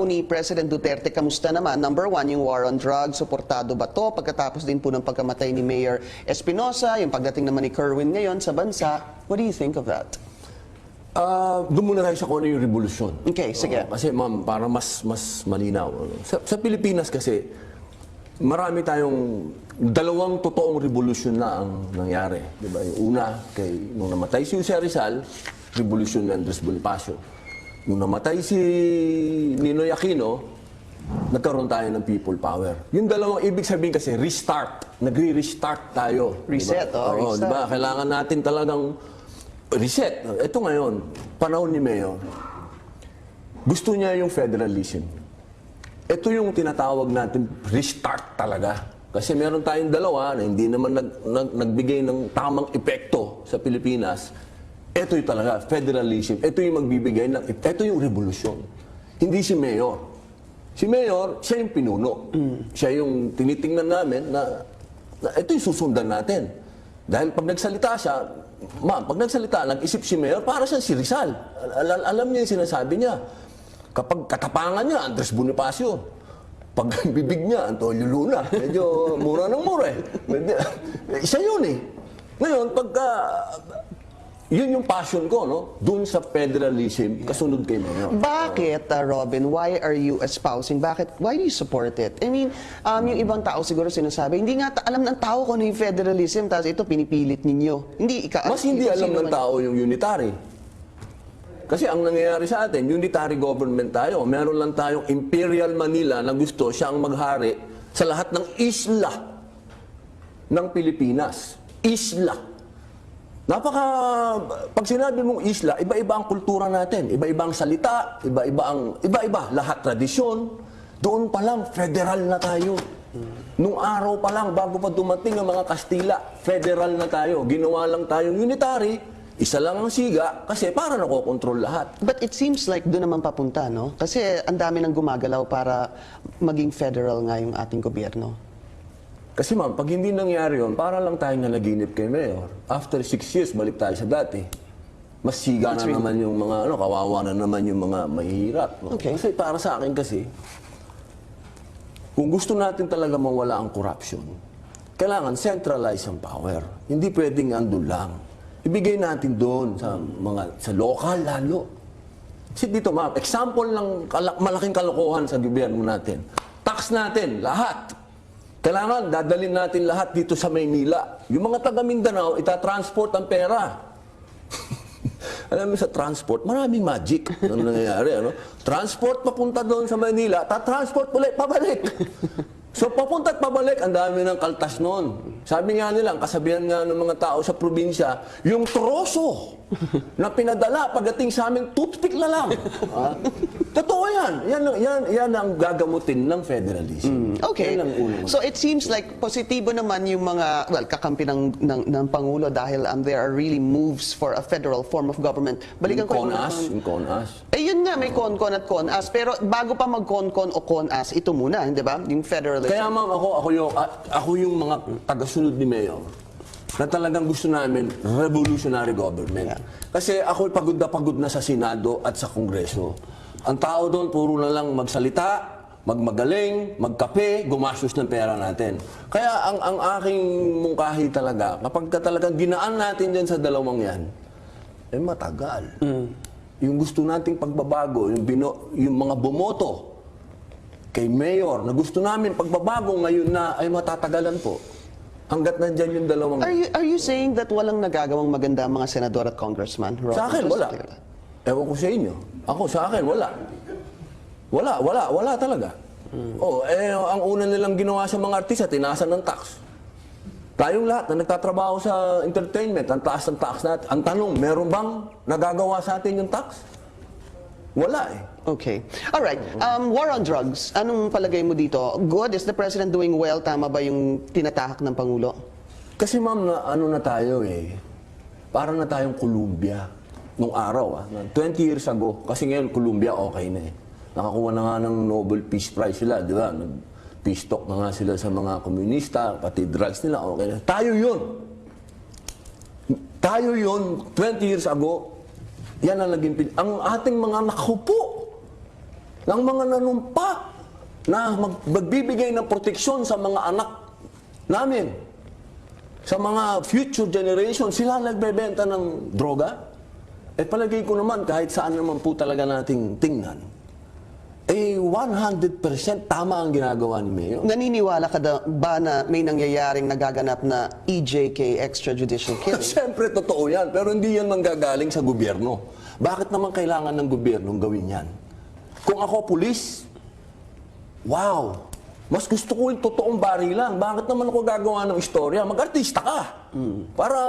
po ni President Duterte, kamusta naman? Number one, yung war on drugs, suportado ba to? Pagkatapos din po ng pagkamatay ni Mayor Espinosa, yung pagdating naman ni Kerwin ngayon sa bansa, what do you think of that? Ah, doon muna tayo sa kung ano yung revolusyon. Okay, sige. Oo, kasi ma'am, para mas mas malinaw. ano. Sa, sa Pilipinas kasi, marami tayong dalawang totoong revolusyon na ang nangyari. Di ba? Yung una, kay, nung namatay si Jose Rizal, revolusyon ni Andres Bonifacio. Nung namatay si Ninoy Aquino, nagkaroon tayo ng people power. Yung dalawang ibig sabihin kasi, restart. Nagre-restart tayo. Reset, oh, Oo, reset. di ba? Kailangan natin talagang reset. Ito ngayon, panahon ni Mayor, gusto niya yung federalism. Ito yung tinatawag natin restart talaga. Kasi meron tayong dalawa na hindi naman nag, nag- nagbigay ng tamang epekto sa Pilipinas. Ito yung talaga, federalism. Ito yung magbibigay ng, ito yung revolusyon. Hindi si Mayor. Si Mayor, siya yung pinuno. Siya yung tinitingnan namin na, na ito yung susundan natin. Dahil pag nagsalita siya, ma'am, pag nagsalita, nag-isip si Mayor, para siya si Rizal. Al- al- alam niya yung sinasabi niya. Kapag katapangan niya, Andres Bonifacio. Pag bibig niya, Antonio Luna. Medyo mura ng mura eh. Medyo, eh, siya yun eh. Ngayon, pagka, yun yung passion ko, no? Doon sa federalism, kasunod kay Mayor. Bakit, uh, Robin, why are you espousing? Bakit, why do you support it? I mean, um, yung ibang tao siguro sinasabi, hindi nga ta- alam ng tao kung ano yung federalism, tapos ito pinipilit ninyo. Hindi, ika- Mas hindi alam ng tao yung unitary. Kasi ang nangyayari sa atin, unitary government tayo. Meron lang tayong Imperial Manila na gusto siyang maghari sa lahat ng isla ng Pilipinas. Isla. Napaka, pag sinabi mong isla, iba-iba ang kultura natin, iba-iba ang salita, iba-iba ang, iba-iba, lahat tradisyon. Doon pa lang, federal na tayo. Nung araw pa lang, bago pa dumating ang mga Kastila, federal na tayo. Ginawa lang tayong unitary, isa lang ang siga, kasi para nakokontrol lahat. But it seems like doon naman papunta, no? Kasi ang dami nang gumagalaw para maging federal nga yung ating gobyerno. Kasi ma'am, pag hindi nangyari yun, para lang tayong nalaginip kay Mayor. After six years, balik tayo sa dati. Mas siga na naman yung mga, ano, kawawa na naman yung mga mahihirap. no? Okay. Kasi para sa akin kasi, kung gusto natin talaga mawala ang corruption, kailangan centralize ang power. Hindi pwedeng andun lang. Ibigay natin doon sa mga sa local lalo. Kasi dito, ma'am, example ng kala- malaking kalokohan sa gobyerno natin. Tax natin, lahat. Kailangan dadalhin natin lahat dito sa Maynila. Yung mga taga Mindanao, itatransport ang pera. Alam mo sa transport, maraming magic ang nangyayari. Ano? Transport papunta doon sa Manila, ta-transport ulit, pabalik. So papunta at pabalik, ang dami ng kaltas noon. Sabi nga nila, ang kasabihan nga ng mga tao sa probinsya, yung troso na pinadala pagdating sa amin, toothpick na lang. Ah, Totoo yan. Yan, yan. yan ang gagamutin ng federalism. Okay. Yan ang unang- So it seems like positibo naman yung mga, well, kakampi ng, ng, ng Pangulo dahil um, there are really moves for a federal form of government. Balikan yung ko yung- CONAS. Eh nga, may con-con at con-as. Pero bago pa mag-con-con o con-as, ito muna, hindi ba? Yung federalism. Kaya ma'am, ako, ako, yung, ako yung mga tagasunod ni Mayor na talagang gusto namin revolutionary government. Kasi ako pagod na pagod na sa Senado at sa Kongreso. Ang tao doon puro na lang magsalita, magmagaling, magkape, gumastos ng pera natin. Kaya ang, ang aking mungkahi talaga, kapag ka talagang ginaan natin dyan sa dalawang yan, eh matagal. Yung gusto nating pagbabago, yung, bino, yung mga bumoto, kay Mayor na gusto namin pagbabago ngayon na ay matatagalan po. Hanggat nandyan yung dalawang... Are you, are you saying that walang nagagawang maganda ang mga senador at congressman? Rob? Sa akin, wala. Ewan ko sa inyo. Ako, sa akin, wala. Wala, wala, wala talaga. Oh, eh, ang una nilang ginawa sa mga artista, tinasan ng tax. Tayong lahat na nagtatrabaho sa entertainment, ang taas ng tax natin. Ang tanong, meron bang nagagawa sa atin yung tax? Wala eh. Okay. All right. Um, war on drugs. Anong palagay mo dito? Good? Is the president doing well? Tama ba yung tinatahak ng Pangulo? Kasi ma'am, na, ano na tayo eh, parang na tayong Colombia nung araw ah, na 20 years ago. Kasi ngayon, Colombia okay na eh. Nakakuha na nga ng Nobel Peace Prize sila, di ba? Nag, pistok na nga sila sa mga komunista, pati drugs nila, okay na. Tayo yun. Tayo yun, 20 years ago, yan ang naging pin- Ang ating mga nakupo, ng mga nanumpa, na mag- magbibigay ng proteksyon sa mga anak namin, sa mga future generation, sila nagbebenta ng droga. Eh palagay ko naman, kahit saan naman po talaga nating tingnan, eh 100% tama ang ginagawa ni Mayor. Naniniwala ka da- ba na may nangyayaring nagaganap na EJK, extrajudicial killing? Siyempre, totoo yan. Pero hindi yan manggagaling sa gobyerno. Bakit naman kailangan ng gobyerno gawin yan? Kung ako pulis, wow, mas gusto ko yung totoong barilan. Bakit naman ako gagawa ng istorya? Mag-artista ka. Para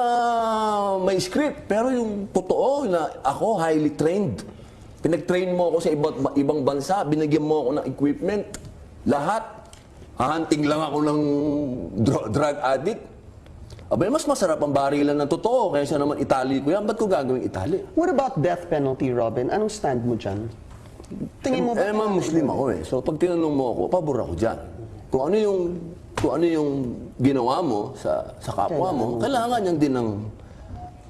may script. Pero yung totoo na ako highly trained. Pinag-train mo ako sa ibang, ibang bansa. Binigyan mo ako ng equipment. Lahat. Hahanting lang ako ng dro- drug addict. Abay, mas masarap ang barilan ng totoo kaysa naman itali ko yan. Ba't ko gagawin itali? What about death penalty, Robin? Anong stand mo dyan? Tingin mo ba? Eh, mga Muslim ako eh. So pag tinanong mo ako, pabor ako dyan. Kung ano yung kung ano yung ginawa mo sa sa kapwa mo, kailangan niyan din ng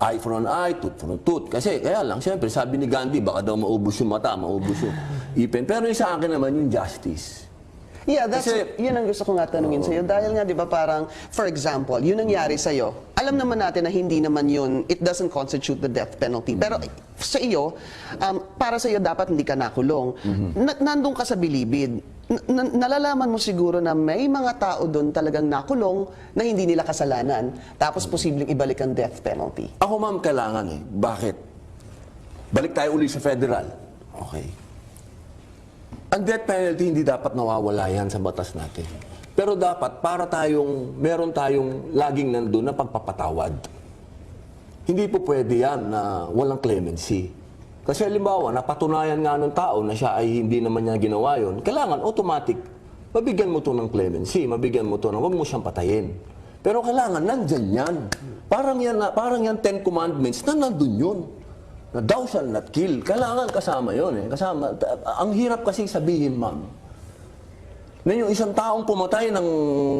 eye for an eye, tooth for a tooth. Kasi kaya lang, siyempre, sabi ni Gandhi, baka daw maubos yung mata, maubos yung ipin. Pero yung sa akin naman, yung justice. Yeah, that's, Kasi- yun ang gusto ko nga tanungin sa'yo. Dahil nga, di ba, parang, for example, yun nangyari sa'yo. Alam naman natin na hindi naman yun, it doesn't constitute the death penalty. Pero sa iyo, um, para sa'yo, dapat hindi ka nakulong. Na, nandun ka sa bilibid. Na- nalalaman mo siguro na may mga tao doon talagang nakulong na hindi nila kasalanan. Tapos posibleng ibalik ang death penalty. Ako ma'am, kailangan eh. Bakit? Balik tayo uli sa federal. Okay. Ang death penalty hindi dapat nawawala yan sa batas natin. Pero dapat para tayong, meron tayong laging nandun na pagpapatawad. Hindi po pwede yan na walang clemency. Kasi halimbawa, napatunayan nga ng tao na siya ay hindi naman niya ginawa yun, kailangan automatic, mabigyan mo to ng clemency, mabigyan mo to ng huwag mo siyang patayin. Pero kailangan nandyan yan. Parang yan, parang yan Ten Commandments na nandun yun. Na thou shall not kill. Kailangan kasama yun eh. Kasama. Ang hirap kasi sabihin, ma'am, na yung isang taong pumatay ng,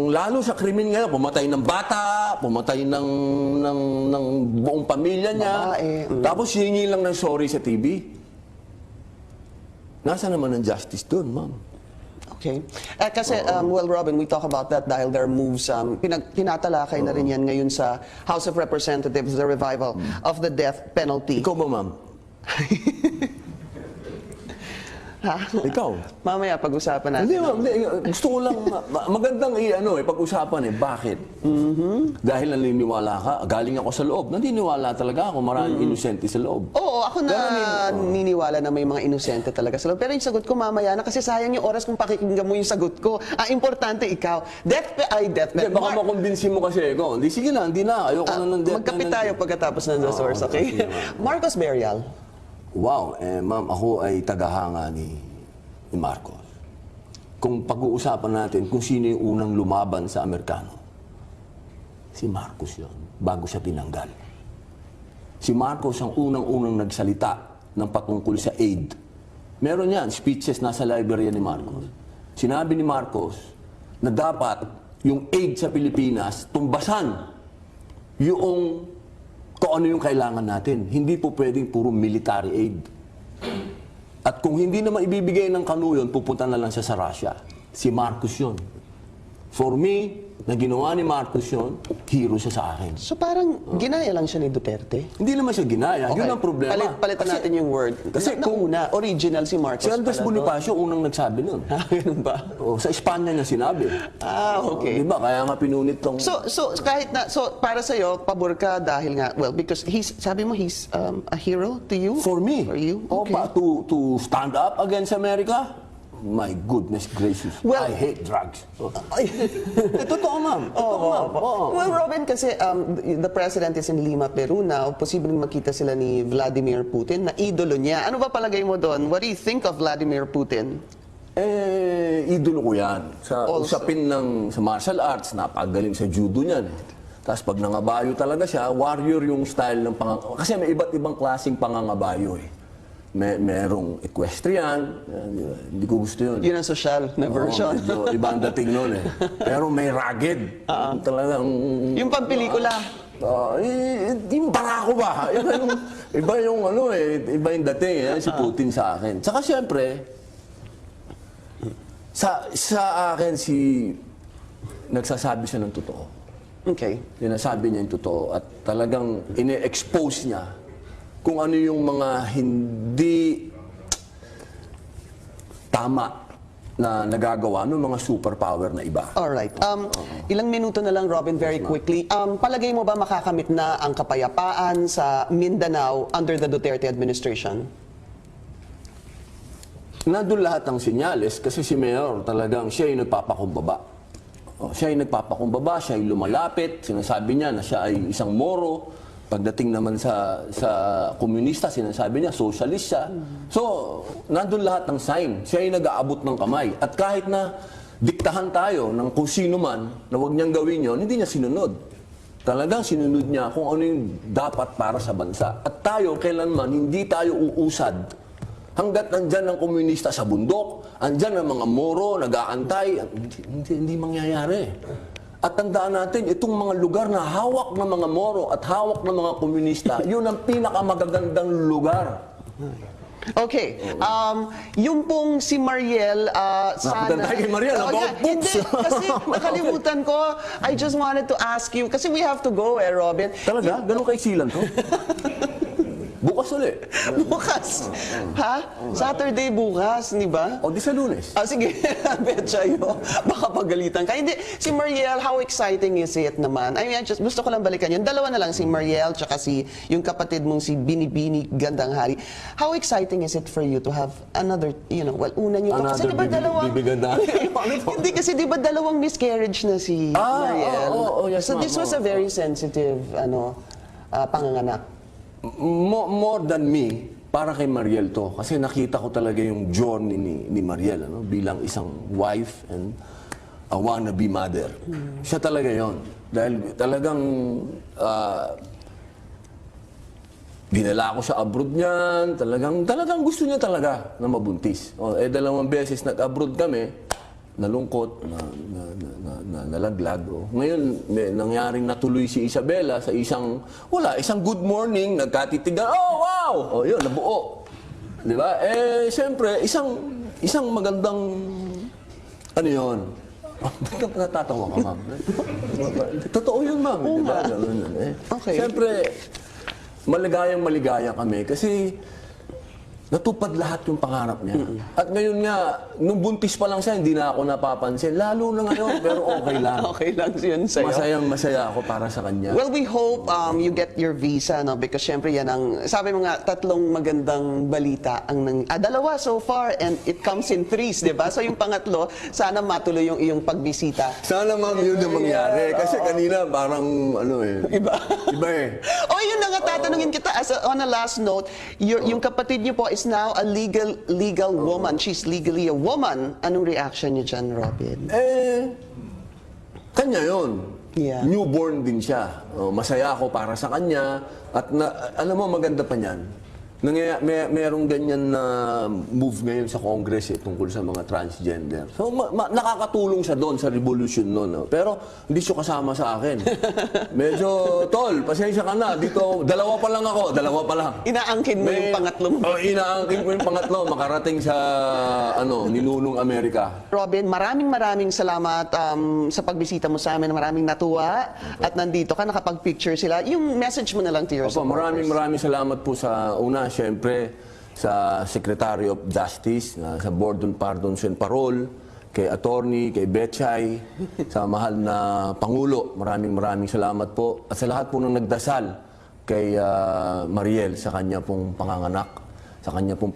lalo sa krimen ngayon, pumatay ng bata, pumatay ng, ng, ng buong pamilya niya, Babae, mm. tapos hihingi lang ng sorry sa TV. Nasa naman ang justice doon, ma'am? Okay. Eh, kasi, um, well, Robin, we talk about that dahil there are moves, um, pinag, tinatalakay na rin yan ngayon sa House of Representatives, the revival of the death penalty. Ikaw ba, ma'am? Ha? Ikaw? Mamaya pag-usapan natin. Hindi, ma'am. Hindi, gusto ko lang, ma- ma- magandang i-ano eh, pag-usapan eh. Bakit? Dahil naniniwala ka, galing ako sa loob. Naniniwala talaga ako, maraming inosente sa loob. Oo, ako na niniwala na may mga inosente talaga sa loob. Pero yung sagot ko mamaya na kasi sayang yung oras kung pakikinggan mo yung sagot ko. Ah, importante ikaw. Death pe- ay death Hindi, penalty. baka makumbinsi mo kasi ako. Hindi, sige na, hindi na. Ayoko na ng death Ah, Magkapit tayo pagkatapos ng The Source, okay? Marcos Burial. Wow, eh, ma'am, ako ay tagahanga ni, ni Marcos. Kung pag-uusapan natin kung sino yung unang lumaban sa Amerikano, si Marcos yon bago siya tinanggal. Si Marcos ang unang-unang nagsalita ng patungkol sa aid. Meron yan, speeches nasa library ni Marcos. Sinabi ni Marcos na dapat yung aid sa Pilipinas tumbasan yung kung ano yung kailangan natin. Hindi po pwedeng puro military aid. At kung hindi naman ibibigay ng kanu yun, pupunta na lang siya sa Russia. Si Marcos yun. For me, na ginawa ni Marcos yun, hero siya sa akin. So parang ginaya lang siya ni Duterte. Hindi naman siya ginaya. Yun ang problema. Palit, palitan Kasi- natin yung word. kasi na, kung- nauna, original si Marcos Si Andres pala to. Bonifacio, unang nagsabi nun. Ah, ganun ba? O, sa Espanya niya sinabi. Ah, okay. Di ba? Kaya nga pinunit tong... So, so kahit na, so para sa iyo, pabor ka dahil nga, well, because he's, sabi mo, he's um, a hero to you? For me, For you? oh, Okay. pa, to, to stand up against America, my goodness gracious, Well- I hate drugs. Oh. Eh, totoo, ma'am. Totoo, ma'am. Oo. Well, Robin, kasi um, the president is in Lima, Peru now. Posibleng makita sila ni Vladimir Putin na idolo niya. Ano ba palagay mo doon? What do you think of Vladimir Putin? Eh, idolo ko yan. Sa Also. usapin ng sa martial arts, napagaling sa judo niyan. Tapos pag nangabayo talaga siya, warrior yung style ng pang... Kasi may iba't ibang klaseng pangangabayo eh. May, merong equestrian. Yan, di ba? Hindi ko gusto yun. Yun ang social na version. Oo, medyo iba ang dating nun eh. Pero may rugged. Talagang... yung pampelikula. Ah, eh, yung barako ba? Iba yung, iba yung ano eh, iba yung dating eh, si Putin sa akin. Tsaka siyempre, sa, sa akin si, nagsasabi siya ng totoo. Okay. Sinasabi niya yung totoo at talagang ine-expose niya kung ano yung mga hindi tama na nagagawa ng mga superpower na iba. Alright. Um, ilang minuto na lang, Robin, very quickly. Um, palagay mo ba makakamit na ang kapayapaan sa Mindanao under the Duterte administration? Nandun lahat ng sinyales kasi si Mayor talagang siya yung nagpapakumbaba. O, siya yung nagpapakumbaba, siya yung lumalapit, sinasabi niya na siya ay isang moro. Pagdating naman sa sa komunista, sinasabi niya, socialist siya. So, nandun lahat ng sign. Siya yung nag-aabot ng kamay. At kahit na diktahan tayo ng kung sino man na huwag niyang gawin yon, hindi niya sinunod. Talagang sinunod niya kung ano yung dapat para sa bansa. At tayo, kailanman, hindi tayo uusad Hanggat nandyan ang komunista sa bundok, andyan ang mga moro, nag-aantay, hindi, hindi, hindi mangyayari. At tandaan natin, itong mga lugar na hawak ng mga moro at hawak ng mga komunista, yun ang pinakamagagandang lugar. Okay. Um, yung pong si Mariel, uh, sana... Napunta tayo kay Mariel, Oh, about yeah, books. Hindi, kasi nakalimutan ko. I just wanted to ask you, kasi we have to go eh, Robin. Talaga? Ganun kay silan to? Bukas ulit. Bukas. Ha? Saturday bukas, di ba? O di sa lunes. Ah, sige, betcha yun. Baka pagalitan ka. Hindi, si Mariel, how exciting is it naman? I mean, I just, gusto ko lang balikan yun. Dalawa na lang, si Mariel, tsaka si, yung kapatid mong si Binibini Gandang Hari. How exciting is it for you to have another, you know, well, una niyo to. Kasi Another di ba Bibi- dalawang... Ano? Hindi, kasi di ba dalawang miscarriage na si Ah, Mariel? oo, oo, yes, so ma'am, this was a very sensitive, ano, ah, panganganak. Mo- more than me, para kay Mariel to. Kasi nakita ko talaga yung journey ni, ni Mariel ano, bilang isang wife and a wannabe mother. Siya talaga yon Dahil talagang ah, dinala ko sa abroad niyan. Talagang, talagang gusto niya talaga na mabuntis. O, eh, dalawang beses nag-abroad kami, nalungkot, na, na, na, na, na, nalaglag. O, ngayon, may nangyaring natuloy si Isabela sa isang, wala, isang good morning, nagkatitigan, oh, wow! O, yun, nabuo. Di ba? Eh, siyempre, isang, isang magandang, ano yun? Ba't ka natatawa ka, ma'am? Totoo yun, ma'am. Di ba? Ganun eh. Okay. Siyempre, maligayang maligaya kami kasi natupad lahat yung pangarap niya. At ngayon nga, nung buntis pa lang siya, hindi na ako napapansin. Lalo na ngayon, pero okay lang. Okay lang yun sa'yo. Masayang masaya ako para sa kanya. Well, we hope um, you get your visa, no? Because syempre yan ang, sabi mo nga, tatlong magandang balita ang nang, ah, dalawa so far, and it comes in threes, di ba? So yung pangatlo, sana matuloy yung iyong pagbisita. Sana ma'am yun yung mangyari. Kasi kanina parang ano eh. Iba. Iba eh. oh, yun na nga, tatanungin kita. As a, on a last note, your, yung kapatid niyo po is now a legal legal woman. She's legally a woman. Anong reaction niyo dyan, Robin? Eh, kanya yun. Yeah. Newborn din siya. Oh, masaya ako para sa kanya. At na, alam mo, maganda pa niyan. Nangyaya, may, merong ganyan na move ngayon sa Congress eh, tungkol sa mga transgender. So, ma- ma- nakakatulong siya doon sa revolution noon. No? Pero hindi siya kasama sa akin. Medyo, tol, pasensya ka na. Dito, dalawa pa lang ako. Dalawa pa lang. Inaangkin mo yung pangatlo mo. Oh, inaangkin ko yung pangatlo. Makarating sa, ano, ninunong Amerika. Robin, maraming maraming salamat um, sa pagbisita mo sa amin. Maraming natuwa. At nandito ka, nakapag-picture sila. Yung message mo na lang to your Opo, maraming maraming salamat po sa una, siyempre, sa Secretary of Justice, na sa Board on Pardons and Parole, kay Attorney, kay Betchay, sa mahal na Pangulo. Maraming maraming salamat po. At sa lahat po ng nagdasal kay ah, Mariel sa kanya pong panganganak, sa kanya pong